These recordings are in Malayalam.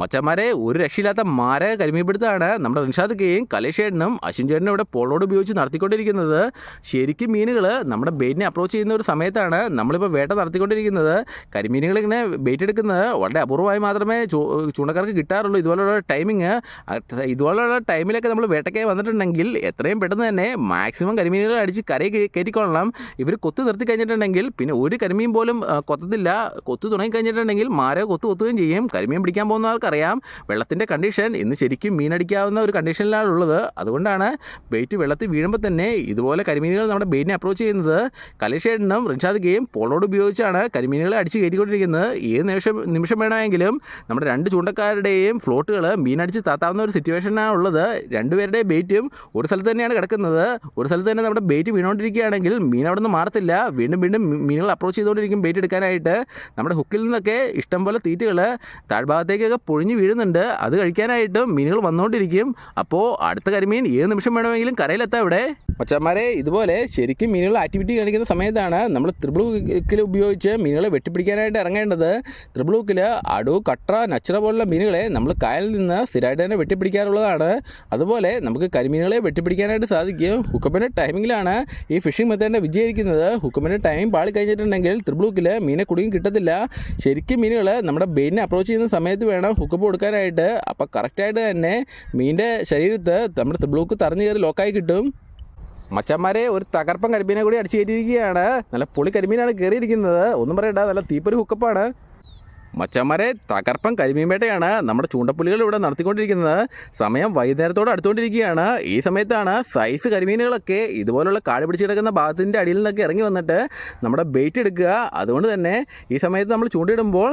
മച്ചന്മാരെ ഒരു രക്ഷയില്ലാത്ത മാരക കരിമീപിടുത്താണ് നമ്മുടെ റിൻഷാദ് കെയും കലേഷേട്ടനും അശ്വിൻ ചേട്ടനും ഇവിടെ പോളോട് ഉപയോഗിച്ച് നടത്തിക്കൊണ്ടിരിക്കുന്നത്. ശരിക്കും മീനുകൾ നമ്മുടെ ബെയിറ്റിനെ അപ്രോച്ച് ചെയ്യുന്ന ഒരു സമയത്താണ് നമ്മളിപ്പോൾ വേട്ട നടത്തിക്കൊണ്ടിരിക്കുന്നത്. കരിമീനുകൾ ഇങ്ങനെ ബെയ്റ്റ് എടുക്കുന്നത് വളരെ അപൂർവമായി മാത്രമേ ചൂണ്ടക്കാർക്ക് കിട്ടാറുള്ളൂ. ഇതുപോലുള്ള ടൈമിങ് ഇതുപോലുള്ള ടൈമിലൊക്കെ നമ്മൾ വേട്ടയ്ക്കായി വന്നിട്ടുണ്ടെങ്കിൽ എത്രയും പെട്ടെന്ന് തന്നെ മാക്സിമം കരിമീനുകൾ അടിച്ച് കരയിൽ കയറ്റിക്കൊള്ളണം. ഇവർ കൊത്തു നിർത്തി കഴിഞ്ഞിട്ടുണ്ടെങ്കിൽ പിന്നെ ഒരു കരിമീൻ പോലും കൊത്തത്തില്ല. കൊത്തു തുടങ്ങി കഴിഞ്ഞിട്ടുണ്ടെങ്കിൽ മാരക കൊത്തു കൊത്തുകയും ചെയ്യും. കരിമീൻ പിടിക്കാൻ പോകുന്നവർക്കറിയാം വെള്ളത്തിന്റെ കണ്ടീഷൻ ഇന്ന് ശരിക്കും മീനടിക്കാവുന്ന ഒരു കണ്ടീഷനിലാണ് ഉള്ളത്. അതുകൊണ്ടാണ് ബെയ്റ്റ് വെള്ളത്തിൽ വീഴുമ്പോൾ തന്നെ ഇതുപോലെ കരിമീനുകൾ നമ്മുടെ ബെയിറ്റിനെ അപ്രോച്ച് ചെയ്യുന്നത്. കലേഷേട്ടനും റിൻഷാദ് ഗെയും പോളോട് ഉപയോഗിച്ചാണ് കരിമീനുകളെ അടിച്ച് കയറ്റിക്കൊണ്ടിരിക്കുന്നത്. ഏത് നിമിഷം നിമിഷം വേണമെങ്കിലും നമ്മുടെ രണ്ട് ചൂണ്ടക്കാരുടെയും ഫ്ലോട്ടുകൾ മീനടിച്ച് താത്താവുന്ന ഒരു സിറ്റുവേഷനാണ് ഉള്ളത്. രണ്ടുപേരുടെയും ബെയ്റ്റും ഒരു സ്ഥലത്ത് തന്നെയാണ് കിടക്കുന്നത്. ഒരു സ്ഥലത്ത് തന്നെ നമ്മുടെ ബെയ്റ്റ് വീണുകൊണ്ടിരിക്കുകയാണെങ്കിൽ മീൻ അവിടെ നിന്ന് മാറത്തില്ല. വീണ്ടും വീണ്ടും മീനുകൾ അപ്രോച്ച് ചെയ്തുകൊണ്ടിരിക്കും ബെയ്റ്റ് എടുക്കാനായിട്ട്. നമ്മുടെ ഹുക്കിൽ നിന്നൊക്കെ ഇഷ്ടംപോലെ തീറ്റകൾ താഴ്ഭാഗത്തേക്കൊക്കെ പൊഴിഞ്ഞ് വീഴുന്നുണ്ട്. അത് കഴിക്കാനായിട്ടും മീനുകൾ വന്നുകൊണ്ടിരിക്കും. അപ്പോൾ അടുത്ത കരിമീൻ ഏത് നിമിഷം വേണമെങ്കിലും കരയിലെത്താം ഇവിടെ. മച്ചന്മാരെ ഇതുപോലെ ശരിക്കും മീനുകൾ ആക്ടിവിറ്റി കാണിക്കുന്ന സമയത്താണ് നമ്മൾ ത്രിബിൾ ഹുക്കിൽ ഉപയോഗിച്ച് മീനുകളെ വെട്ടിപ്പിടിക്കാനായിട്ട് ഇറങ്ങേണ്ടത്. ത്രിബിൾ ഹുക്കിൽ അടു കട്ട നച്ചറ പോലുള്ള മീനുകളെ നമ്മൾ കായലിൽ നിന്ന് സ്ഥിരമായിട്ട് തന്നെ വെട്ടിപ്പിടിക്കാറുള്ളതാണ്. അതുപോലെ നമുക്ക് കരിമീനുകളെ വെട്ടിപ്പിടിക്കാനായിട്ട് സാധിക്കും. ഹുക്കപ്പിന്റെ ടൈമിങ്ങിലാണ് ഈ ഫിഷിംഗ് മെത്തേഡിനെ വിജയിക്കുന്നത്. ഹുക്കപ്പിന്റെ ടൈം പാളി കഴിഞ്ഞിട്ടുണ്ടെങ്കിൽ ത്രിബിൾ ഹുക്കിൽ മീനെ കുടുങ്ങി കിട്ടത്തില്ല. ശരിക്കും മീനുകൾ നമ്മുടെ ബെയിനെ അപ്രോച്ച് ചെയ്യുന്ന സമയത്ത് വേണം ഹുക്കപ്പ് കൊടുക്കാനായിട്ട്. അപ്പോൾ കറക്റ്റായിട്ട് തന്നെ മീനിന്റെ ശരീരത്ത് നമ്മുടെ ത്രിബിൾ ഹുക്ക് തറഞ്ഞു കയറി ലോക്കായി കിട്ടും. മച്ചന്മാരെ ഒരു തകർപ്പൻ കരിമീനെ കൂടി അടിച്ചു കയറ്റിയിരിക്കുകയാണ്. നല്ല പൊളി കരിമീനാണ് കയറിയിരിക്കുന്നത് ഒന്നും പറയണ്ട നല്ല തീപ്പൊരു ഹുക്കപ്പാണ് മച്ചന്മാരെ തകർപ്പൻ കരിമീൻ വേട്ടയാണ് നമ്മുടെ ചൂണ്ടപ്പുലികൾ ഇവിടെ നടത്തിക്കൊണ്ടിരിക്കുന്നത്. സമയം വൈകുന്നേരത്തോട് അടുത്തുകൊണ്ടിരിക്കുകയാണ്. ഈ സമയത്താണ് സൈസ് കരിമീനുകളൊക്കെ ഇതുപോലുള്ള കാട് പിടിച്ച് കിടക്കുന്ന ഭാഗത്തിന്റെ അടിയിൽ നിന്നൊക്കെ ഇറങ്ങി വന്നിട്ട് നമ്മുടെ ബെയ്റ്റ് എടുക്കുക. അതുകൊണ്ട് തന്നെ ഈ സമയത്ത് നമ്മൾ ചൂണ്ടയിടുമ്പോൾ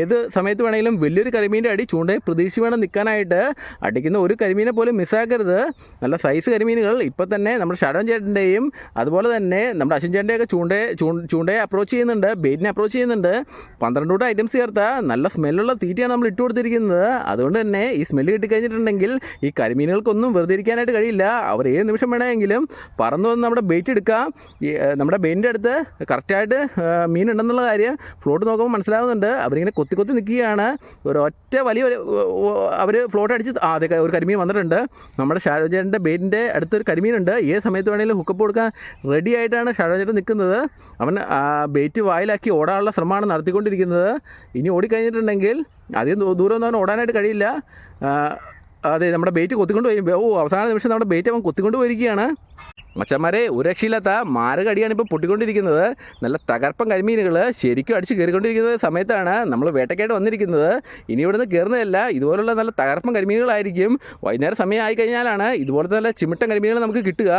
ഏത് സമയത്ത് വേണമെങ്കിലും വലിയൊരു കരിമീന്റെ അടി ചൂണ്ടയിൽ പ്രതീക്ഷ വേണം നിൽക്കാനായിട്ട്. അടിക്കുന്ന ഒരു കരിമീനെ പോലും മിസ്സാക്കരുത് നല്ല സൈസ് കരിമീനുകൾ ഇപ്പോൾ തന്നെ നമ്മുടെ ഷടൻ ചേട്ടന്റെയും അതുപോലെ തന്നെ നമ്മുടെ അശ്വിൻ ചേട്ടന്റെയൊക്കെ ചൂണ്ടയെ ചൂണ്ടയെ അപ്രോച്ച് ചെയ്യുന്നുണ്ട് ബെയ്റ്റിനെ അപ്രോച്ച് ചെയ്യുന്നുണ്ട്. പന്ത്രണ്ട് കൂട്ടം ഐറ്റംസ് ചേർത്ത നല്ല സ്മെല്ലുള്ള തീറ്റയാണ് നമ്മൾ ഇട്ട് കൊടുത്തിരിക്കുന്നത്. അതുകൊണ്ട് തന്നെ ഈ സ്മെല്ല് കിട്ടിക്കഴിഞ്ഞിട്ടുണ്ടെങ്കിൽ ഈ കരിമീനുകൾക്കൊന്നും വെറുതെ ഇരിക്കാനായിട്ട് കഴിയില്ല. അവർ ഏത് നിമിഷം വേണമെങ്കിലും പറന്നു വന്ന് നമ്മുടെ ബെയ്റ്റ് എടുക്കാം. നമ്മുടെ ബെയിന്റെ അടുത്ത് കറക്റ്റായിട്ട് മീൻ ഉണ്ടെന്നുള്ള കാര്യം ഫ്ലോട്ട് നോക്കുമ്പോൾ മനസ്സിലാവുന്നുണ്ട്. അവരിങ്ങനെ കൊത്തി കൊത്തി നിൽക്കുകയാണ്. ഒരൊറ്റ വലിയ അവർ ഫ്ലോട്ട് അടിച്ച് ആ അതെ ഒരു കരിമീൻ വന്നിട്ടുണ്ട്. നമ്മുടെ ഷാരോജേന്റെ ബേറ്റിന്റെ അടുത്തൊരു കരിമീനുണ്ട്. ഏത് സമയത്ത് വേണമെങ്കിലും ഹുക്കപ്പ് കൊടുക്കാൻ റെഡി ആയിട്ടാണ് ഷാരോജേട്ടൻ നിൽക്കുന്നത്. അവൻ ആ ബെയ്റ്റ് വായിലാക്കി ഓടാനുള്ള ശ്രമമാണ് നടത്തിക്കൊണ്ടിരിക്കുന്നത്. ഇനി ഓടിക്കഴിഞ്ഞിട്ടുണ്ടെങ്കിൽ അധികം ദൂരം ദൂരമൊന്നും അവൻ ഓടാനായിട്ട് കഴിയില്ല. അതെ നമ്മുടെ ബേറ്റ് കൊത്തിക്കൊണ്ട് പോയി. ഓ അവസാന നിമിഷം നമ്മുടെ ബേറ്റ് അവൻ കൊത്തിക്കൊണ്ട് പോയിരിക്കുകയാണ്. മച്ചന്മാരെ ഒരു രക്ഷയില്ലാത്ത മാരകടിയാണ് ഇപ്പോൾ പൊട്ടിക്കൊണ്ടിരിക്കുന്നത്. നല്ല തകർപ്പൻ കരിമീനുകൾ ശരിക്കും അടിച്ച് കയറിക്കൊണ്ടിരിക്കുന്ന സമയത്താണ് നമ്മൾ വേട്ടയ്ക്കായിട്ട് വന്നിരിക്കുന്നത്. ഇനി ഇവിടുന്ന് കയറുന്നതല്ല ഇതുപോലുള്ള നല്ല തകർപ്പൻ കരിമീനുകളായിരിക്കും. വൈകുന്നേരം സമയം ആയിക്കഴിഞ്ഞാലാണ് ഇതുപോലത്തെ നല്ല ചിമിട്ടൻ കരിമീനുകൾ നമുക്ക് കിട്ടുക.